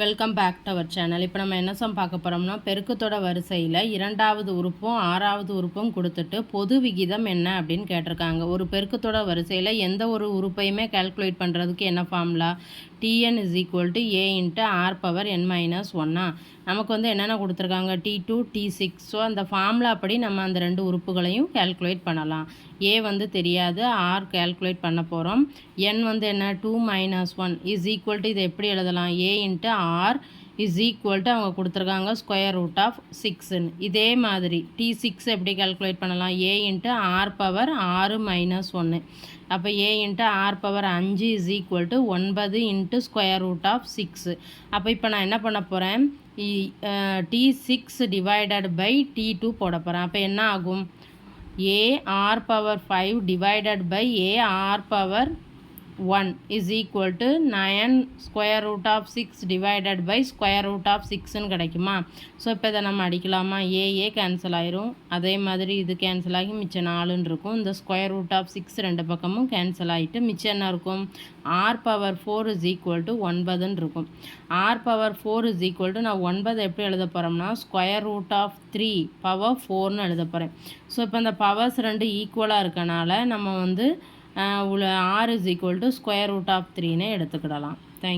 Welcome back to our channel இப்போ நம்ம என்ன சம் பார்க்க போகிறோம்னா பெருக்கத்தோட வரிசையில் இரண்டாவது உறுப்பும் ஆறாவது உறுப்பும் கொடுத்துட்டு பொது விகிதம் என்ன அப்படின்னு கேட்டிருக்காங்க. ஒரு பெருக்கத்தோட வரிசையில் எந்த ஒரு உறுப்பையுமே கால்குலேட் பண்ணுறதுக்கு என்ன formula t n is equal to a into r power n minus ஒன்னா நமக்கு வந்து என்னென்ன கொடுத்துருக்காங்க? T two t six so அந்த ஃபார்முலா படி நம்ம அந்த ரெண்டு உறுப்புகளையும் கால்குலேட் பண்ணலாம். ஏ வந்து தெரியாது ஆர் கால்குலேட் பண்ண போகிறோம் என் வந்து என்ன? Two minus one is equal to இதை எப்படி எழுதலாம்? A into r is equal to அவங்க கொடுத்துருக்காங்க ஸ்கொயர் ரூட் ஆஃப் சிக்ஸுன்னு இதே மாதிரி டி சிக்ஸ் எப்படி கால்குலேட் பண்ணலாம்? ஏ இன்ட்டு ஆர் பவர் ஆறு மைனஸ் ஒன்று அப்போ ஏ இன்ட்டு ஆர் பவர் அஞ்சு இஸ் ஈக்குவல் டு ஒன்பது into square root of six அப்போ இப்போ நான் என்ன பண்ண போகிறேன் t six divided by t two போட போகிறேன் அப்போ என்ன ஆகும்? A r power five divided by a r power one is equal to nine square root of six divided by square root of சிக்ஸ்னு கிடைக்குமா? ஸோ இப்போ இதை நம்ம அடிக்கலாமா? ஏஏ கேன்சல் ஆயிரும். அதே மாதிரி இது கேன்சல் ஆகி மிச்சம் நாலுன்னு இருக்கும். இந்த ஸ்கொயர் ரூட் ஆஃப் சிக்ஸ் ரெண்டு பக்கமும் கேன்சல் ஆகிட்டு மிச்சம் என்ன இருக்கும்? R power four is equal to ஒன்பதுன்னு இருக்கும். R power four is equal to நான் ஒன்பது எப்படி எழுத போகிறோம்னா square root of three power ஃபோர்னு எழுத போகிறேன் ஸோ இப்போ இந்த பவர்ஸ் ரெண்டு ஈக்குவலாக இருக்கனால நம்ம வந்து r is equal to square root of த்ரீன்னு எடுத்துக்கிடலாம். தேங்க்